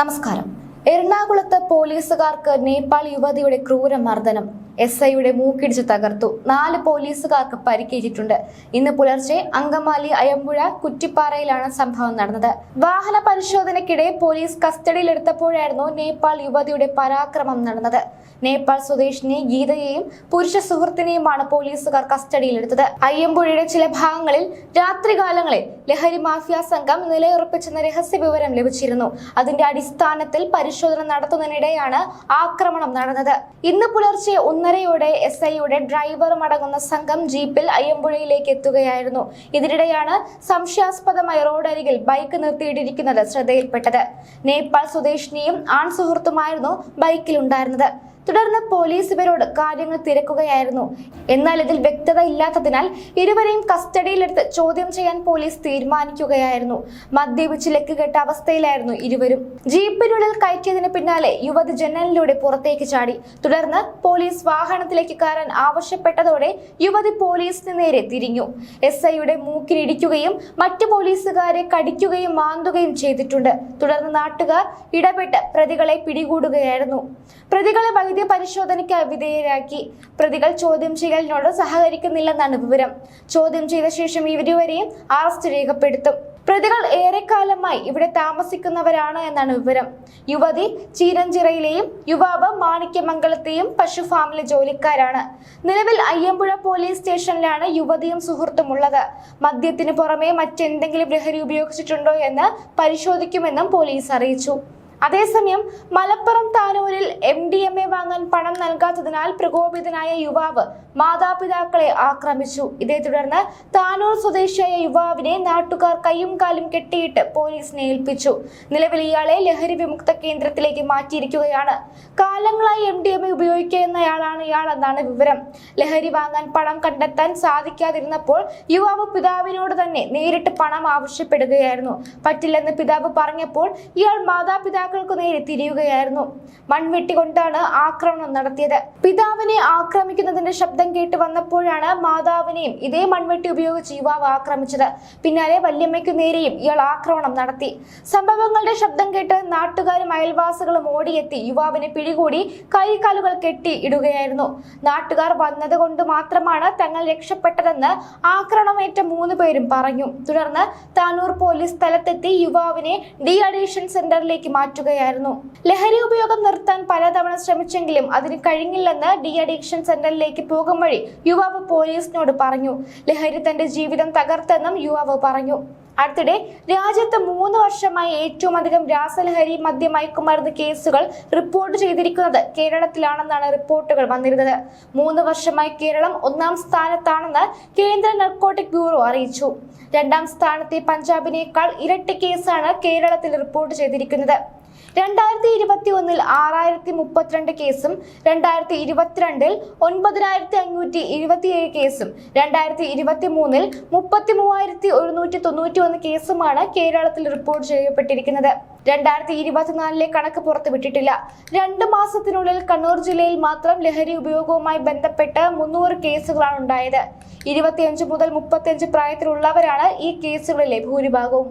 നമസ്കാരം. എറണാകുളത്ത് പോലീസുകാർക്ക് നേപ്പാൾ യുവതിയുടെ ക്രൂരമർദ്ദനം എസ് ഐയുടെ മൂക്കിടിച്ച് തകർത്തു. നാല് പോലീസുകാർക്ക് പരിക്കേറ്റിട്ടുണ്ട്. ഇന്ന് പുലർച്ചെ അങ്കമാലി അയമ്പുഴ കുറ്റിപ്പാറയിലാണ് സംഭവം നടന്നത്. വാഹന പരിശോധനയ്ക്കിടെ പോലീസ് കസ്റ്റഡിയിലെടുത്തപ്പോഴായിരുന്നു നേപ്പാൾ യുവതിയുടെ പരാക്രമം നടന്നത്. നേപ്പാൾ സ്വദേശിനി ഗീതയെയും പുരുഷ സുഹൃത്തിനെയുമാണ് പോലീസുകാർ കസ്റ്റഡിയിലെടുത്തത്. അയ്യമ്പുഴയുടെ ചില ഭാഗങ്ങളിൽ രാത്രികാലങ്ങളിൽ ലഹരി മാഫിയ സംഘം നിലയുറപ്പിച്ചെന്ന രഹസ്യ വിവരം ലഭിച്ചിരുന്നു. അതിന്റെ അടിസ്ഥാനത്തിൽ പരിശോധന നടത്തുന്നതിനിടെയാണ് ആക്രമണം നടന്നത്. ഇന്ന് പുലർച്ചെ ഒന്നരയോടെ എസ് ഐയുടെ ഡ്രൈവറും അടങ്ങുന്ന സംഘം ജീപ്പിൽ അയ്യമ്പുഴയിലേക്ക് എത്തുകയായിരുന്നു. ഇതിനിടെയാണ് സംശയാസ്പദമായി റോഡരികിൽ ബൈക്ക് നിർത്തിയിട്ടിരിക്കുന്നത് ശ്രദ്ധയിൽപ്പെട്ടത്. നേപ്പാൾ സ്വദേശിനിയും ആൺ സുഹൃത്തുമായിരുന്നു ബൈക്കിലുണ്ടായിരുന്നത്. തുടർന്ന് പോലീസ് ഇവരോട് കാര്യങ്ങൾ തിരക്കുകയായിരുന്നു. എന്നാൽ ഇതിൽ വ്യക്തത ഇല്ലാത്തതിനാൽ ഇരുവരെയും കസ്റ്റഡിയിലെടുത്ത് ചോദ്യം ചെയ്യാൻ പോലീസ് തീരുമാനിക്കുകയായിരുന്നു. മദ്യപിച്ച് ലക്കുകെട്ട അവസ്ഥയിലായിരുന്നു ഇരുവരും. ജീപ്പിനുള്ളിൽ കയറ്റിയതിന് പിന്നാലെ യുവതി ജനലിലൂടെ പുറത്തേക്ക് ചാടി. തുടർന്ന് പോലീസ് വാഹനത്തിലേക്ക് കയറാൻ ആവശ്യപ്പെട്ടതോടെ യുവതി പോലീസിന് നേരെ തിരിഞ്ഞു. എസ് ഐയുടെ മൂക്കിലിടിക്കുകയും മറ്റു പോലീസുകാരെ കടിക്കുകയും മാന്തുകയും ചെയ്തിട്ടുണ്ട്. തുടർന്ന് നാട്ടുകാർ ഇടപെട്ട് പ്രതികളെ പിടികൂടുകയായിരുന്നു. പ്രതികളെ വൈദ്യ പരിശോധനയ്ക്ക് വിധേയരാക്കി. പ്രതികൾ ചോദ്യം ചെയ്യലിനോട് സഹകരിക്കുന്നില്ലെന്നാണ് വിവരം. ചോദ്യം ചെയ്ത ശേഷം ഇവരുവരെയും അറസ്റ്റ് രേഖപ്പെടുത്തും. പ്രതികൾ ഏറെക്കാലമായി ഇവിടെ താമസിക്കുന്നവരാണ് എന്നാണ് വിവരം. യുവതി ചീരഞ്ചിറയിലെയും യുവാവ് മാണിക്യമംഗലത്തെയും പശു ഫാമിലെ ജോലിക്കാരാണ്. നിലവിൽ അയ്യമ്പുഴ പോലീസ് സ്റ്റേഷനിലാണ് യുവതിയും സുഹൃത്തും ഉള്ളത്. മദ്യത്തിന് പുറമെ മറ്റെന്തെങ്കിലും ലഹരി ഉപയോഗിച്ചിട്ടുണ്ടോ എന്ന് പരിശോധിക്കുമെന്നും പോലീസ് അറിയിച്ചു. അതേസമയം മലപ്പുറം താനൂരിൽ എം ഡി എം എ വാങ്ങാൻ പണം നൽകാത്തതിനാൽ പ്രകോപിതനായ യുവാവ് മാതാപിതാക്കളെ ആക്രമിച്ചു. ഇതേ തുടർന്ന് താനൂർ സ്വദേശിയായ യുവാവിനെ നാട്ടുകാർ കയ്യും കാലും കെട്ടിയിട്ട് പോലീസിനെ ഏൽപ്പിച്ചു. നിലവിൽ ഇയാളെ ലഹരി വിമുക്ത കേന്ദ്രത്തിലേക്ക് മാറ്റിയിരിക്കുകയാണ്. കാലങ്ങളായി എം ഡി എം എ ഉപയോഗിക്കുന്നയാളാണ് ഇയാൾ എന്നാണ് വിവരം. ലഹരി വാങ്ങാൻ പണം കണ്ടെത്താൻ സാധിക്കാതിരുന്നപ്പോൾ യുവാവ് പിതാവിനോട് തന്നെ നേരിട്ട് പണം ആവശ്യപ്പെടുകയായിരുന്നു. പറ്റില്ലെന്ന് പിതാവ് പറഞ്ഞപ്പോൾ ഇയാൾ മാതാപിതാക്കൾക്ക് നേരെ തിരിയുകയായിരുന്നു. മൺവെട്ടികൊണ്ടാണ് ആക്രമണം നടത്തിയത്. പിതാവിനെ ആക്രമിക്കുന്നതിന്റെ ശബ്ദം കേട്ട് വന്നപ്പോഴാണ് മാതാവിനെയും ഇതേ മൺവെട്ടി ഉപയോഗിച്ച് യുവാവ് ആക്രമിച്ചത്. പിന്നാലെ വല്യമ്മയ്ക്കു നേരെയും ഇയാൾ ആക്രമണം നടത്തി. സംഭവങ്ങളുടെ ശബ്ദം കേട്ട് നാട്ടുകാരും അയൽവാസികളും ഓടിയെത്തി യുവാവിനെ പിടികൂടി കൈകാലുകൾ കെട്ടി ഇടുകയായിരുന്നു. നാട്ടുകാർ വന്നത് കൊണ്ട് മാത്രമാണ് തങ്ങൾ രക്ഷപ്പെട്ടതെന്ന് ആക്രമണമേറ്റ മൂന്ന് പേരും പറഞ്ഞു. തുടർന്ന് താനൂർ പോലീസ് സ്ഥലത്തെത്തി യുവാവിനെ ഡി അഡീഷൻ സെന്ററിലേക്ക് മാറ്റുകയായിരുന്നു. ലഹരി ഉപയോഗം നിർത്താൻ പലതവണ ശ്രമിച്ചെങ്കിലും അതിന് കഴിഞ്ഞില്ലെന്ന് ഡി അഡിക്ഷൻ സെന്ററിലേക്ക് പോകും വഴി യുവാവ് പോലീസിനോട് പറഞ്ഞു. ലഹരി തന്റെ ജീവിതം തകർത്തെന്നും യുവാവ് പറഞ്ഞു. അടുത്തിടെ രാജ്യത്ത് മൂന്ന് വർഷമായി ഏറ്റവും അധികം രാസലഹരി മദ്യമയക്കുമരുന്ന് കേസുകൾ റിപ്പോർട്ട് ചെയ്തിരിക്കുന്നത് കേരളത്തിലാണെന്നാണ് റിപ്പോർട്ടുകൾ വന്നിരുന്നത്. മൂന്ന് വർഷമായി കേരളം ഒന്നാം സ്ഥാനത്താണെന്ന് കേന്ദ്ര നർക്കോട്ടിക് ബ്യൂറോ അറിയിച്ചു. രണ്ടാം സ്ഥാനത്തെ പഞ്ചാബിനേക്കാൾ ഇരട്ടി കേസാണ് കേരളത്തിൽ റിപ്പോർട്ട് ചെയ്തിരിക്കുന്നത്. രണ്ടായിരത്തി ഇരുപത്തി ഒന്നിൽ ആറായിരത്തി മുപ്പത്തിരണ്ട് കേസും രണ്ടായിരത്തി ഇരുപത്തിരണ്ടിൽ ഒൻപതിനായിരത്തി അഞ്ഞൂറ്റി ഇരുപത്തിയേഴ് കേസും രണ്ടായിരത്തി ഇരുപത്തി മൂന്നിൽ മുപ്പത്തി മൂവായിരത്തി ഒരുന്നൂറ്റി തൊണ്ണൂറ്റി ഒന്ന് കേസുമാണ് കേരളത്തിൽ റിപ്പോർട്ട് ചെയ്യപ്പെട്ടിരിക്കുന്നത്. രണ്ടായിരത്തി ഇരുപത്തിനാലിലെ കണക്ക് പുറത്തുവിട്ടിട്ടില്ല. രണ്ട് മാസത്തിനുള്ളിൽ കണ്ണൂർ ജില്ലയിൽ മാത്രം ലഹരി ഉപയോഗവുമായി ബന്ധപ്പെട്ട് മുന്നൂറ് കേസുകളാണ് ഉണ്ടായത്. ഇരുപത്തിയഞ്ച് മുതൽ മുപ്പത്തിയഞ്ച് പ്രായത്തിലുള്ളവരാണ് ഈ കേസുകളിലെ ഭൂരിഭാഗവും.